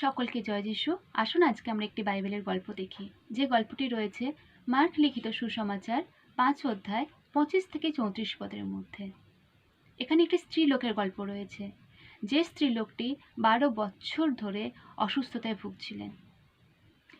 সকলকে জয় যিশু। আসুন আজকে আমরা একটি বাইবেলের গল্প দেখি। যে গল্পটি রয়েছে মার্ক লিখিত সুসমাচার পাঁচ অধ্যায় পঁচিশ থেকে চৌত্রিশ পদের মধ্যে। এখানে একটি স্ত্রী লোকের গল্প রয়েছে। যে স্ত্রী লোকটি বারো বছর ধরে অসুস্থতায় ভুগছিলেন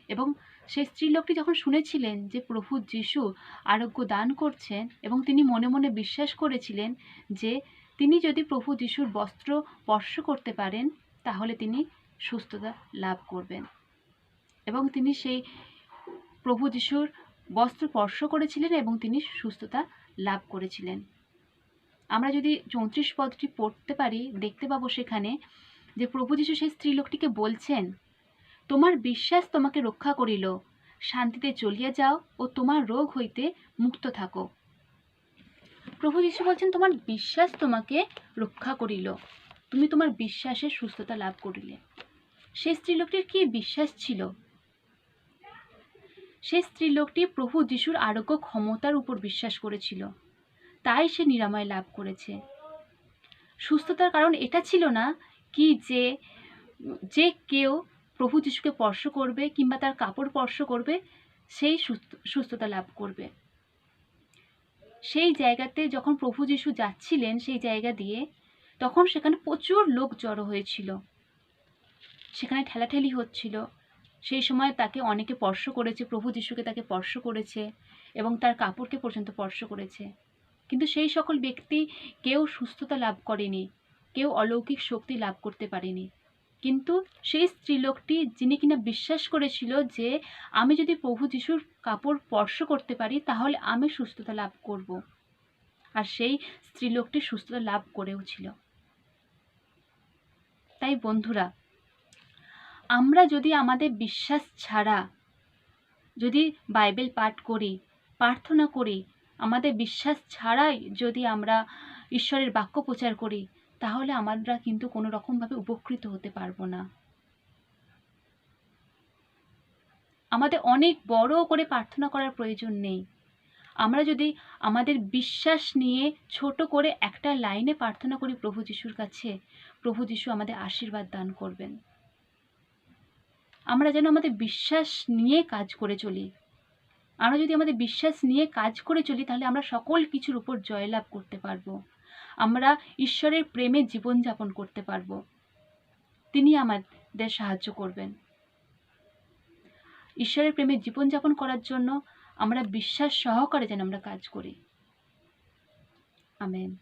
এবং সেই স্ত্রী লোকটি যখন শুনেছিলেন যে প্রভু যিশু আরোগ্য দান করছেন এবং তিনি মনে মনে বিশ্বাস করেছিলেন যে তিনি যদি প্রভু যিশুর বস্ত্র স্পর্শ করতে পারেন, তাহলে তিনি সুস্থতা লাভ করবেন। এবং তিনি সেই প্রভু যিশুর বস্ত্র স্পর্শ করেছিলেন এবং তিনি সুস্থতা লাভ করেছিলেন। আমরা যদি চৌত্রিশ পদটি পড়তে পারি, দেখতে পাবো সেখানে যে প্রভু যিশু সেই স্ত্রী লোকটিকে বলছেন, তোমার বিশ্বাস তোমাকে রক্ষা করিল। শান্তিতে চলিয়া যাও ও তোমার রোগ হইতে মুক্ত থাকো। প্রভু যিশু বলছেন, তোমার বিশ্বাস তোমাকে রক্ষা করিল। তুমি তোমার বিশ্বাসে সুস্থতা লাভ করিলে। সেই স্ত্রীলোকটির কি বিশ্বাস ছিল? সেই স্ত্রীলোকটি প্রভু যিশুর আরোগ্য ক্ষমতার উপর বিশ্বাস করেছিল। তাই সে নিরাময় লাভ করেছে। সুস্থতার কারণ এটা ছিল না কি যে যে কেউ প্রভু যিশুকে স্পর্শ করবে কিংবা তার কাপড় স্পর্শ করবে, সেই সুস্থ, সুস্থতা লাভ করবে। সেই জায়গাতে যখন প্রভু যিশু যাচ্ছিলেন সেই জায়গা দিয়ে, তখন সেখানে প্রচুর লোক জড়ো হয়েছিল। সেখানে ঠেলাঠেলি হচ্ছিল। সেই সময় তাকে অনেকে স্পর্শ করেছে, প্রভু যিশুকে তাকে স্পর্শ করেছে এবং তার কাপড়কে পর্যন্ত স্পর্শ করেছে। কিন্তু সেই সকল ব্যক্তি কেউ সুস্থতা লাভ করেনি, কেউ অলৌকিক শক্তি লাভ করতে পারেনি। কিন্তু সেই স্ত্রীলোকটি, যিনি কিনা বিশ্বাস করেছিল যে আমি যদি প্রভু যিশুর কাপড় স্পর্শ করতে পারি, তাহলে আমি সুস্থতা লাভ করব। আর সেই স্ত্রীলোকটি সুস্থতা লাভ করেও ছিল। তাই বন্ধুরা আমরা যদি আমাদের বিশ্বাস ছাড়া যদি বাইবেল পাঠ করি, প্রার্থনা করি, আমাদের বিশ্বাস ছাড়াই যদি আমরা ঈশ্বরের বাক্য প্রচার করি, তাহলে আমরা কিন্তু কোনো রকমভাবে উপকৃত হতে পারব না। আমাদের অনেক বড় করে প্রার্থনা করার প্রয়োজন নেই। আমরা যদি আমাদের বিশ্বাস নিয়ে ছোট করে একটা লাইনে প্রার্থনা করি প্রভু যিশুর কাছে, প্রভু যিশু আমাদের আশীর্বাদ দান করবেন। আমরা যেন আমাদের বিশ্বাস নিয়ে কাজ করে চলি। আমরা যদি আমাদের বিশ্বাস নিয়ে কাজ করে চলি, তাহলে আমরা সকল কিছুর উপর জয়লাভ করতে পারব। আমরা ঈশ্বরের প্রেমে জীবনযাপন করতে পারব। তিনি আমাদের সাহায্য করবেন। ঈশ্বরের প্রেমে জীবনযাপন করার জন্য আমরা বিশ্বাস সহকারে যেন আমরা কাজ করি। আমেন।